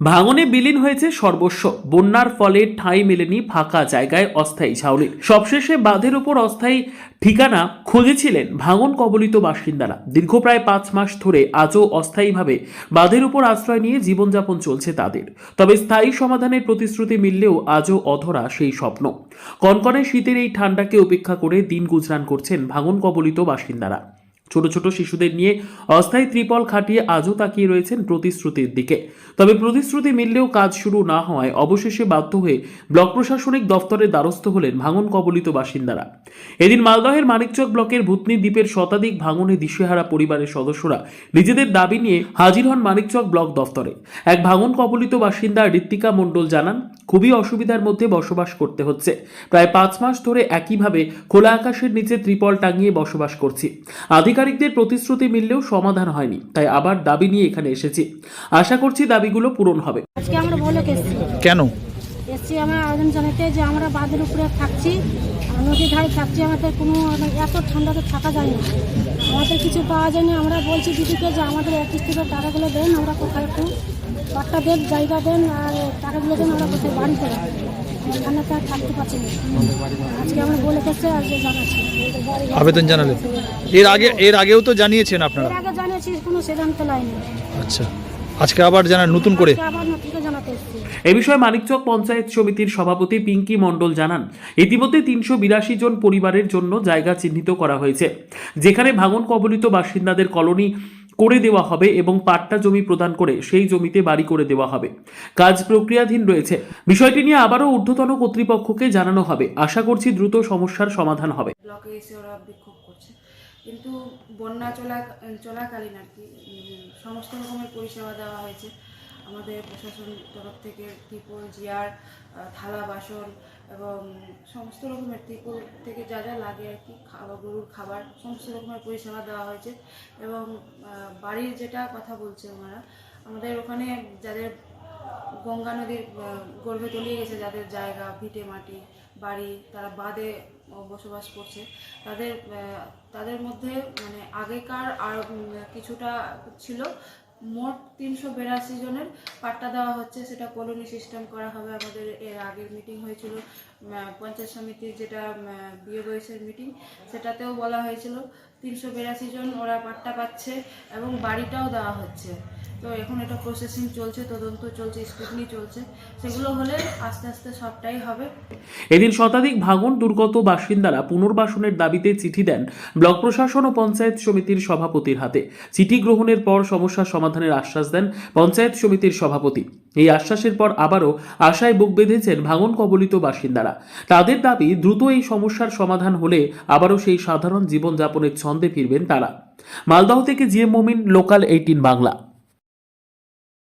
ভাঙনে বিলীন হয়েছে সর্বস্ব। বন্যার ফলে ঠাঁই মেলেনি ফাঁকা জায়গায় অস্থায়ী ছাউনি। সবশেষে বাঁধের উপর অস্থায়ী ঠিকানা খুঁজেছিলেন ভাঙন কবলিত বাসিন্দারা। দীর্ঘ প্রায় পাঁচ মাস ধরে আজও অস্থায়ীভাবে বাঁধের উপর আশ্রয় নিয়ে জীবনযাপন চলছে তাদের। তবে স্থায়ী সমাধানের প্রতিশ্রুতি মিললেও আজও অধরা সেই স্বপ্ন। কনকনে শীতের এই ঠান্ডাকে উপেক্ষা করে দিন গুজরান করছেন ভাঙন কবলিত বাসিন্দারা। ছোট ছোট শিশুদের নিয়ে অস্থায়ী ত্রিপল খাটিয়ে আজও তাকিয়ে রয়েছেন প্রতিশ্রুতির দিকে। তবে প্রতিশ্রুতি মিললেও কাজ শুরু না হওয়ায় অবশেষে বাধ্য হয়ে ব্লক প্রশাসনিক দফতরের দ্বারস্থ হলেন ভাঙন কবলিত বাসিন্দারা। এদিন মালদহের মানিকচক ব্লকের ভূতনি দ্বীপের শতাধিক ভাঙনে দিশেহারা পরিবারের সদস্যরা নিজেদের দাবি নিয়ে হাজির হন মানিকচক ব্লক দফতরে। এক ভাঙন কবলিত বাসিন্দা ঋত্বিকা মণ্ডল জানান খুবই অসুবিধার মধ্যে বসবাস করতে হচ্ছে। প্রায় পাঁচ মাস ধরে একইভাবে খোলা আকাশের নিচে ত্রিপল টাঙিয়ে বসবাস করছি। আধিকারিকদের প্রতিশ্রুতি মিললেও সমাধান হয়নি তাই আবার দাবি নিয়ে এখানে এসেছি। আশা করছি দাবিগুলো পূরণ হবে। আজকে আমরা বলে কেন? এসছি আমরা আবেদন জানাতে যে আমরা বাঁধের উপরে থাকছি আর নদীর ধারে থাকছি আমাদের কোনো মানে এত ঠান্ডাতে থাকা যায় না আমাদের কিছু পাওয়া যায়নি আমরা বলছি দিদিকে যে আমাদের এক কিস্তিতে টাকাগুলো দেন আমরা কোথায় একটু পাট্টা দেন জায়গা দেন আর টাকাগুলো দেন আমরা কোথায় বাড়ি করে থাকতে পারছি না। আজকে আমরা বলে এসেছি আর যে জানাচ্ছি। আবেদন জানালেন। এর আগে এর আগেও তো জানিয়েছেন আপনারা? এর আগে জানিয়েছি কোনো সিদ্ধান্ত লাইনি। আচ্ছা। আজকে আবার জানান নতুন করে? এ বিষয়ে মানিকচক পঞ্চায়েত সমিতির সভাপতি পিঙ্কি মণ্ডল জানান ইতিমধ্যে তিনশো বিরাশি জন পরিবারের জন্য জায়গা চিহ্নিত করা হয়েছে। যেখানে ভাঙন কবলিত বাসিন্দাদের কলোনি করে দেওয়া হবে এবং পাট্টা জমি প্রদান করে সেই জমিতে বাড়ি করে দেওয়া হবে। কাজ প্রক্রিয়াধীন রয়েছে। বিষয়টি নিয়ে আবারও ঊর্ধ্বতন কর্তৃপক্ষকে জানানো হবে। আশা করছি দ্রুত সমস্যার সমাধান হবে। ব্লকে এসে ওরা বিক্ষোভ করছে। কিন্তু বন্যা চলা চলাকালীন আর কি সমস্ত রকমের পরিষেবা দেওয়া হয়েছে। আমাদের প্রশাসন তরফ থেকে ত্রিপল জিয়ার থালা বাসন এবং সমস্ত রকমের ত্রিপল থেকে যা যা লাগে আর কি খাবার গরুর খাবার, সমস্ত রকমের পরিষেবা দেওয়া হয়েছে এবং বাড়ির যেটা কথা বলছে ওনারা, আমাদের ওখানে যাদের গঙ্গা নদীর গর্ভে তলিয়ে গেছে, যাদের জায়গা, ভিটে মাটি, বাড়ি, তারা বাদে বসবাস করছে, তাদের তাদের মধ্যে মানে আগেকার আর কিছুটা ছিল মোট তিনশো বিরাশি জনের পাট্টা দেওয়া হচ্ছে। সেটা কলোনি সিস্টেম করা হবে। আমাদের এর আগের মিটিং হয়েছিল পঞ্চায়েত সমিতির যেটা বিয়ে বয়সের মিটিং সেটাতেও বলা হয়েছিল, তিনশো বিরাশি জন ওরা পাট্টা পাচ্ছে এবং বাড়িটাও দেওয়া হচ্ছে। তো এখন এটা প্রসেসিং চলছে, তদন্ত চলছে স্ক্রুটনি চলছে। সেগুলো হলে আস্তে আস্তে সবটাই হবে। এদিন শতাধিক ভাঙন দুর্গত বাসিন্দারা পুনর্বাসনের দাবিতে চিঠি দেন ব্লক প্রশাসন ও পঞ্চায়েত সমিতির সভাপতির হাতে। চিঠি গ্রহণের পর সমস্যার সমাধানের আশ্বাস দেন পঞ্চায়েত সমিতির সভাপতি। এই আশ্বাসের পর আবারও আশায় বুক বেঁধেছেন ভাঙন কবলিত বাসিন্দারা। তাদের দাবি, দ্রুত এই সমস্যার সমাধান হলে আবারও সেই সাধারণ জীবনযাপনের ছন্দে ফিরবেন তারা। মালদহ থেকে G M Momin local eighteen Bangla.